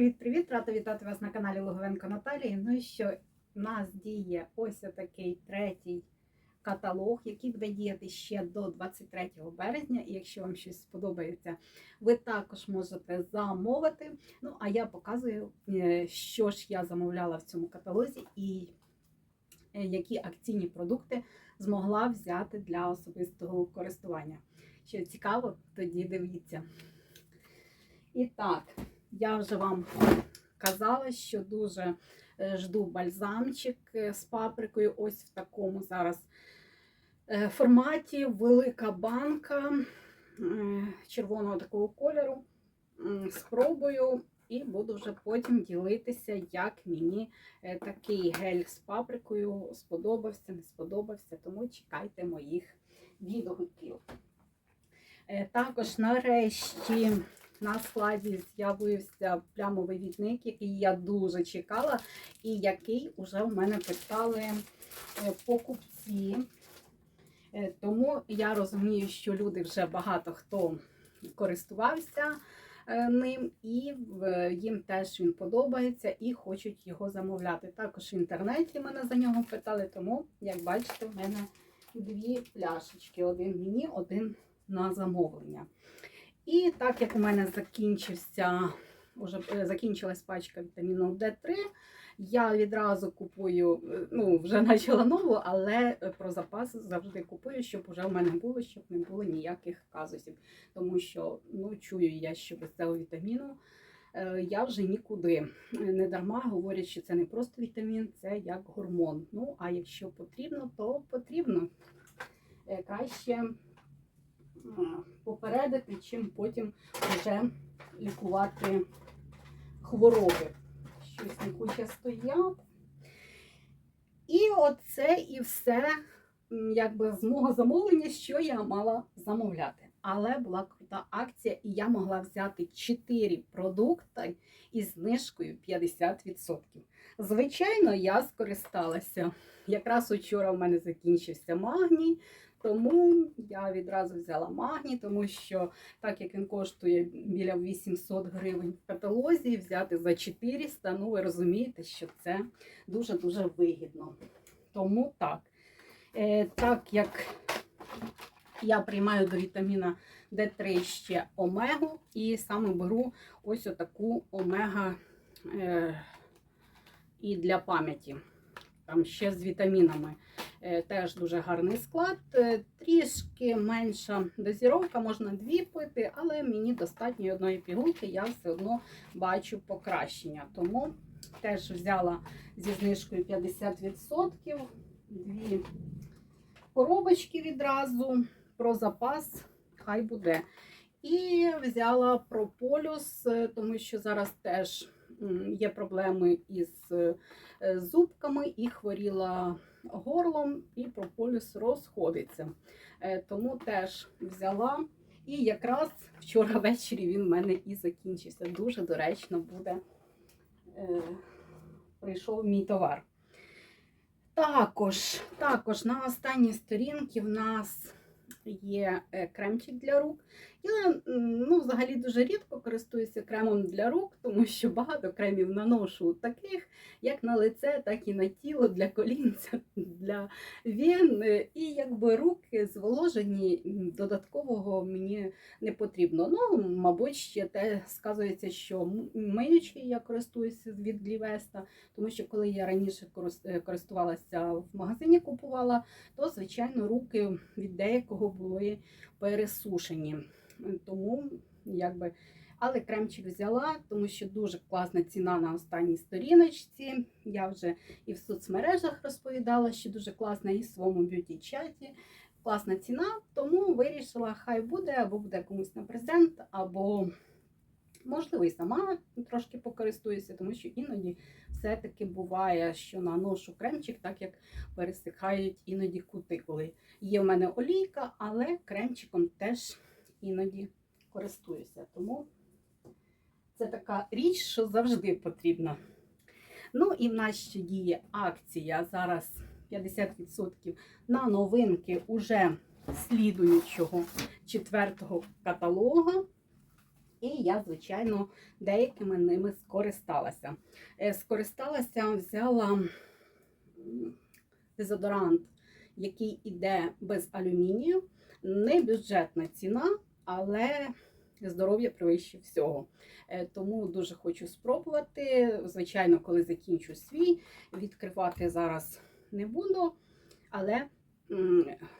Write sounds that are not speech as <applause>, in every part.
привіт-привіт! Рада вітати вас на каналі Логовенко Наталії. Ну і що в нас діє ось такий третій каталог, який буде діяти ще до 23 березня. І якщо вам щось сподобається, ви також можете замовити. Ну, а я показую, е, що ж я замовляла в цьому каталозі і е, які акційні продукти змогла взяти для особистого користування. Що цікаво, тоді дивіться. І так, я вже вам казала, що дуже е, жду бальзамчик е, з паприкою. Ось в такому зараз е, форматі. Велика банка червоного такого кольору. Спробую і буду вже потім ділитися, як мені такий гель з паприкою сподобався, не сподобався. Тому чекайте моїх відгуків. Також нарешті на складі з'явився плямовий відник, який я дуже чекала, і який вже в мене питали е, покупці. Е, Тому я розумію, що люди вже багато хто користувався е, ним, і їм теж він подобається і хочуть його замовляти. Також в інтернеті мене за нього питали, тому, як бачите, в мене дві пляшечки: один мені, один на замовлення. І так як у мене закінчився, уже е, закінчилась пачка вітаміну D3, я відразу купую, е, ну вже <laughs> почала нову, але е, про запас завжди купую, щоб вже в мене було, щоб не було ніяких казусів. Тому що ну, чую я, що без цього вітаміну я вже нікуди. Не дарма говорять, що це не просто вітамін, це як гормон. Ну, а якщо потрібно, то потрібно. Краще попередити, чим потім вже лікувати хвороби. Щось не хоче стояти. І оце і все, якби з мого замовлення, що я мала замовляти. Але була крута акція, і я могла взяти 4 продукти із знижкою 50%. Звичайно, я скористалася. Якраз учора в мене закінчився магній, тому я відразу взяла магній, тому що так як він коштує біля 800 гривень в каталозі, взяти за 400, ну ви розумієте, що це дуже-дуже вигідно. Тому так. Е, так як я приймаю до вітаміна D3 ще омегу, і саме беру ось отаку омега е, і для пам'яті. Там ще з вітамінами. Е, Теж дуже гарний склад. Е, Трішки менша дозіровка, можна дві пити, але мені достатньо одної пігулки, я все одно бачу покращення. Тому теж взяла зі знижкою 50% дві коробочки відразу про запас, хай буде. І взяла прополюс, е, тому що зараз теж є проблеми із е, зубками і хворіла горлом, і прополіс розходиться. Е, Тому теж взяла. І якраз вчора ввечері він в мене і закінчився. Дуже доречно буде. Е, Прийшов мій товар. Також, також на останній сторінці в нас є е, кремчик для рук. Я ну, взагалі дуже рідко користуюся кремом для рук, тому що багато кремів наношу таких, як на лице, так і на тіло, для колінця, для вен. І якби руки зволожені, додаткового мені не потрібно. Ну, мабуть, ще те сказується, що м- я користуюся від Глівеста, тому що коли я раніше е, користувалася в магазині, купувала, то звичайно руки від деякого були пересушені. Тому якби. Але кремчик взяла, тому що дуже класна ціна на останній сторіночці. Я вже і в соцмережах розповідала, що дуже класна, і в своєму б'юті-чаті. Класна ціна, тому вирішила, хай буде, або буде комусь на презент, або можливо і сама трошки покористуюся, тому що іноді все-таки буває, що наношу кремчик, так як пересихають іноді кутикули. Є в мене олійка, але кремчиком теж іноді користуюся. Тому це така річ, що завжди потрібна. Ну і в нас ще діє акція зараз 50% на новинки уже слідуючого четвертого каталога. І я, звичайно, деякими ними скористалася. Е, Скористалася, взяла дезодорант, який іде без алюмінію. Не бюджетна ціна, але здоров'я превище всього. Е, Тому дуже хочу спробувати. Звичайно, коли закінчу свій, відкривати зараз не буду, але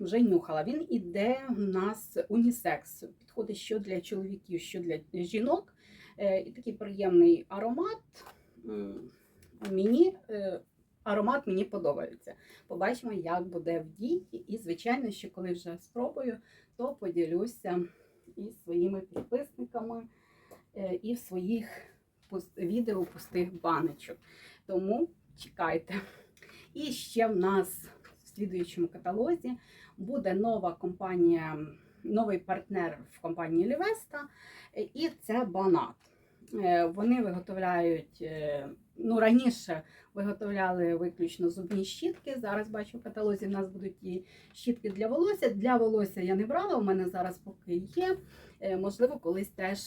вже нюхала. Він іде у нас унісекс. Підходить що для чоловіків, що для жінок. Е, І такий приємний аромат. Мені е, аромат мені подобається. Побачимо, як буде в дії. І, звичайно, що коли вже спробую, то поділюся із своїми підписниками е, і в своїх відео пустих баночок. Тому чекайте. І ще в нас слідуючому каталозі буде нова компанія, новий партнер в компанії Лівеста, і це Банат. Е, Вони виготовляють, е, ну раніше виготовляли виключно зубні щітки. Зараз бачу в каталозі в нас будуть і щітки для волосся. Для волосся я не брала, у мене зараз поки є. Е, Можливо, колись теж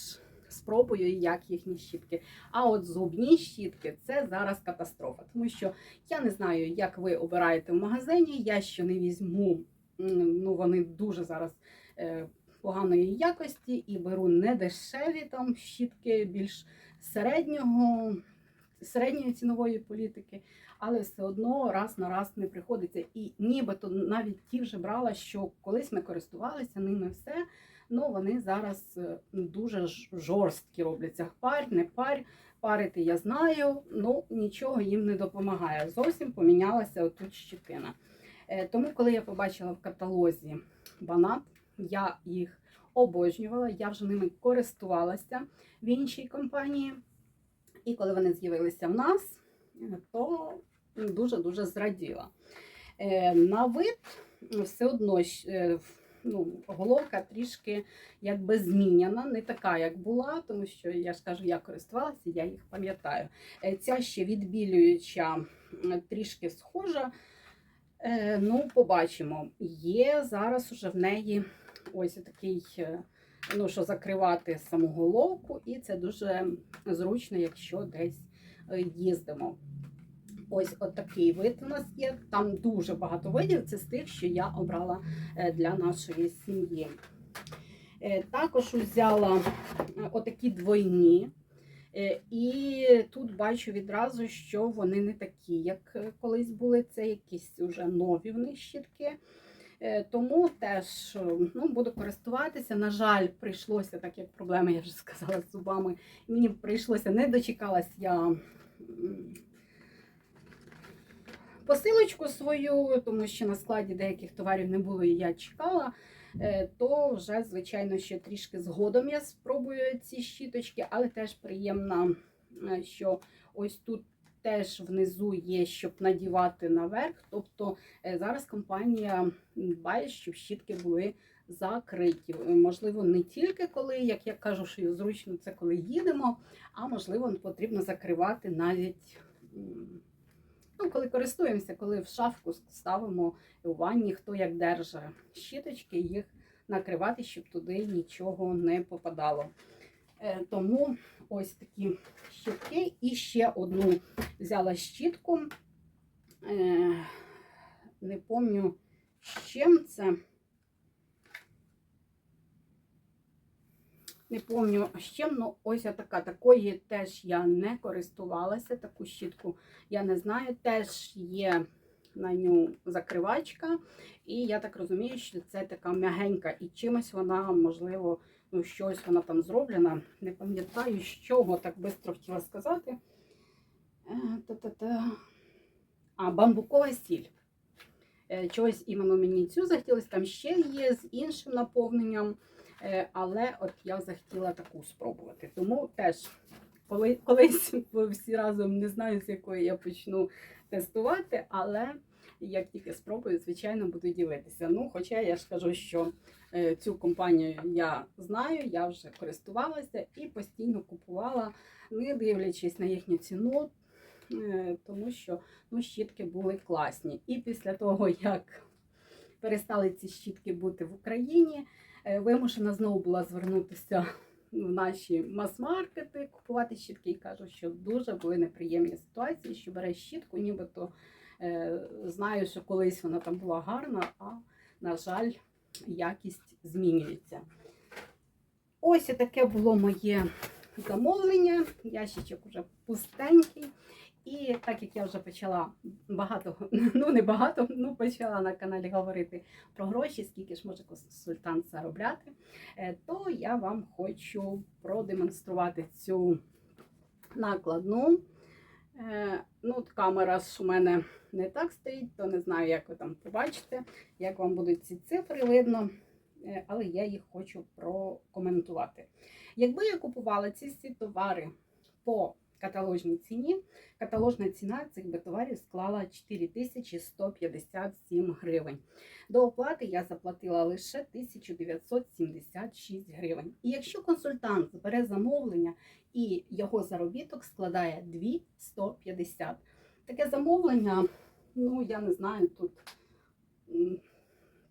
спробую, як їхні щітки. А от зубні щітки це зараз катастрофа, тому що я не знаю, як ви обираєте в магазині. Я що не візьму, ну вони дуже зараз е, поганої якості і беру не дешеві там щітки більш середнього, середньої цінової політики, але все одно раз на раз не приходиться. І нібито навіть ті вже брала, що колись ми користувалися ними все. Ну вони зараз е, дуже жорсткі робляться. Парь, не парь. Парити я знаю, ну нічого їм не допомагає. Зовсім помінялася отут щетина. Е, Тому, коли я побачила в каталозі банат, я їх обожнювала, я вже ними користувалася в іншій компанії. І коли вони з'явилися в нас, то дуже-дуже зраділа. Е, На вид все одно ну, головка трішки якби зміняна, не така, як була, тому що я ж кажу, я користувалася, я їх пам'ятаю. Е, Ця ще відбілююча трішки схожа. Е, Ну, побачимо. Є зараз уже в неї ось такий, е, ну, що закривати саму головку, і це дуже зручно, якщо десь їздимо. Ось отакий вид у нас є. Там дуже багато видів. Це з тих, що я обрала е, для нашої сім'ї. Е, Також взяла е, отакі двойні. І тут бачу відразу, що вони не такі, як колись були. Це якісь вже нові в них щітки. Тому теж ну, буду користуватися. На жаль, прийшлося, так як проблеми, я вже сказала, з зубами. Мені прийшлося, не дочекалась я посилочку свою, тому що на складі деяких товарів не було і я чекала. Е, То вже, звичайно, ще трішки згодом я спробую ці щіточки, але теж приємно, е, що ось тут теж внизу є, щоб надівати наверх. Тобто е, зараз компанія дбає, щоб щітки були закриті. Можливо, не тільки коли, як я кажу, що зручно це коли їдемо, а можливо, потрібно закривати навіть. Ну, коли користуємося, коли в шафку ставимо у ванні, хто як держить щіточки, їх накривати, щоб туди нічого не попадало. Е, Тому ось такі щітки. І ще одну взяла щітку. Е, Не пам'ятаю, з чим це. Не пам'ятаю, з чим, ну ось така. Такої теж я не користувалася. Таку щітку я не знаю. Теж є на ню закривачка. І я так розумію, що це така м'ягенька. І чимось вона, можливо, ну, щось вона там зроблена. Не пам'ятаю, з чого так швидко хотіла сказати. Е. А, бамбукова сіль. Е, Чогось іменно мені цю захотілося, там ще є з іншим наповненням. Е, Але от я захотіла таку спробувати. Тому теж коли, колись <laughs> всі разом не знаю, з якої я почну тестувати, але як тільки спробую, звичайно, буду ділитися. Ну, хоча я ж кажу, що е, цю компанію я знаю, я вже користувалася і постійно купувала, не дивлячись на їхню ціну, е, тому що ну, щітки були класні. І після того, як перестали ці щітки бути в Україні, вимушена знову була звернутися в наші мас-маркети купувати щітки і кажу, що дуже були неприємні ситуації, що береш щітку, нібито е, знаю, що колись вона там була гарна, а на жаль, якість змінюється. Ось таке було моє замовлення. Ящичок уже пустенький. І так як я вже почала багато, <laughs> ну не багато, ну почала на каналі говорити про гроші, скільки ж може консультант заробляти, е, то я вам хочу продемонструвати цю накладну. Е, Ну, камера ж у мене не так стоїть, то не знаю, як ви там побачите, як вам будуть ці цифри видно, але я їх хочу прокоментувати. Якби я купувала ці всі товари по каталожній ціні, каталожна ціна цих би товарів склала 4157 гривень. До оплати я заплатила лише 1976 гривень. І якщо консультант збере замовлення і його заробіток складає 2150, таке замовлення, ну я не знаю, тут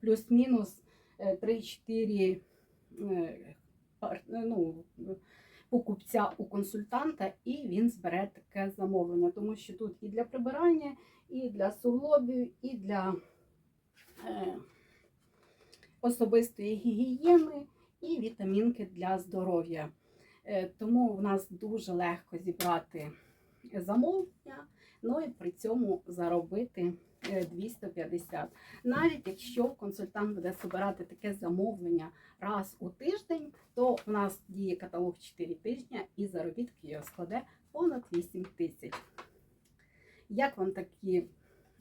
плюс-мінус е, 3-4 е, ну, покупця у консультанта, і він збере таке замовлення, тому що тут і для прибирання, і для суглобів, і для е, особистої гігієни, і вітамінки для здоров'я. Е, тому в нас дуже легко зібрати замовлення, ну і при цьому заробити е, 250. Навіть якщо консультант буде збирати таке замовлення раз у тиждень, то у нас діє каталог 4 тижні і заробітки його складе понад 8 тисяч. Як вам такі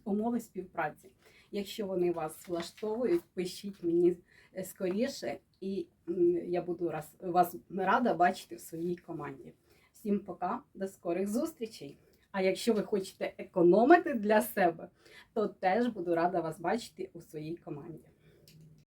умови співпраці? Якщо вони вас влаштовують, пишіть мені е, скоріше, і я буду вас рада бачити в своїй команді. Всім пока, до скорих зустрічей! А якщо ви хочете економити для себе, то теж буду рада вас бачити у своїй команді.